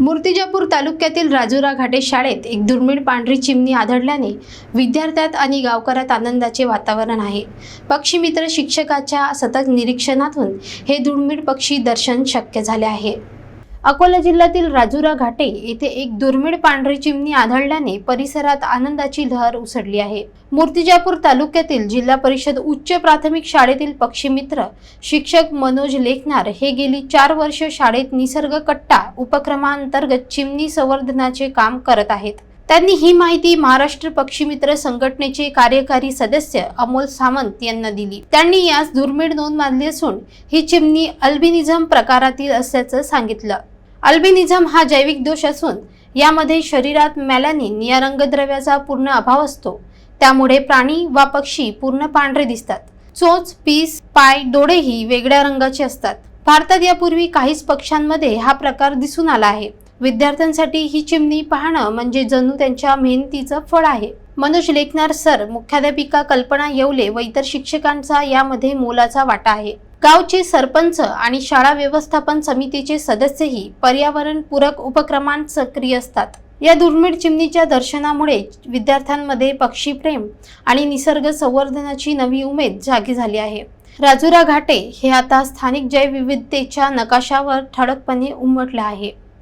मूर्तिजापूर तालुक्यातील राजुरा घाटे शाळेत एक दुर्मिळ पांढरी चिमणी आढळल्याने विद्यार्थ्यात आणि गावकऱ्यात आनंदाचे वातावरण आहे. पक्षीमित्र शिक्षकाच्या सतत निरीक्षणातून हे दुर्मिळ पक्षी दर्शन शक्य झाले आहे. अकोला जिल्ह्यातील राजुरा घाटे येथे एक दुर्मिळ पांढरी चिमणी आढळल्याने परिसरात आनंदाची लहर उसळली आहे. मूर्तिजापूर तालुक्यातील जिल्हा परिषद उच्च प्राथमिक शाळेतील पक्षीमित्र शिक्षक मनोज लेखनार हे गेली चार वर्ष शाळेत निसर्ग कट्टा उपक्रमांतर्गत चिमणी संवर्धनाचे काम करत आहेत. त्यांनी ही माहिती महाराष्ट्र पक्षीमित्र संघटनेचे कार्यकारी सदस्य अमोल सामंत यांना दिली. त्यांनी यास दुर्मिळ नोंद मानली असून ही चिमणी अल्बिनिझम प्रकारातील असल्याचं सांगितलं. अल्बिनिझम हा जैविक दोष असून यामध्ये शरीरात मॅलॅनिन या रंगद्रव्याचा पूर्ण अभाव असतो. त्यामुळे प्राणी वा पक्षी पूर्ण पांढरे दिसतात. चोच पीस पाय डोळेही वेगळ्या रंगाचे असतात. भारतात यापूर्वी काहीच पक्ष्यांमध्ये हा प्रकार दिसून आला आहे. विद्यार्थ्यांसाठी ही चिमणी पाहणं म्हणजे जणू त्यांच्या मेहनतीचं फळ आहे. मनोज लेखनार सर मुख्याध्यापिका कल्पना येवले व इतर शिक्षकांचा यामध्ये मोलाचा वाटा आहे. गावचे सरपंच आणि शाळा व्यवस्थापन समितीचे सदस्यही पर्यावरणपूरक उपक्रमांत सक्रिय असतात. या दुर्मिळ चिमणीच्या दर्शनामुळे विद्यार्थ्यांमध्ये पक्षीप्रेम आणि निसर्ग संवर्धनाची नवी उमेद जागी झाली आहे. राजुरा घाटे हे आता स्थानिक जैवविविधतेच्या नकाशावर ठळकपणे उमटले आहे.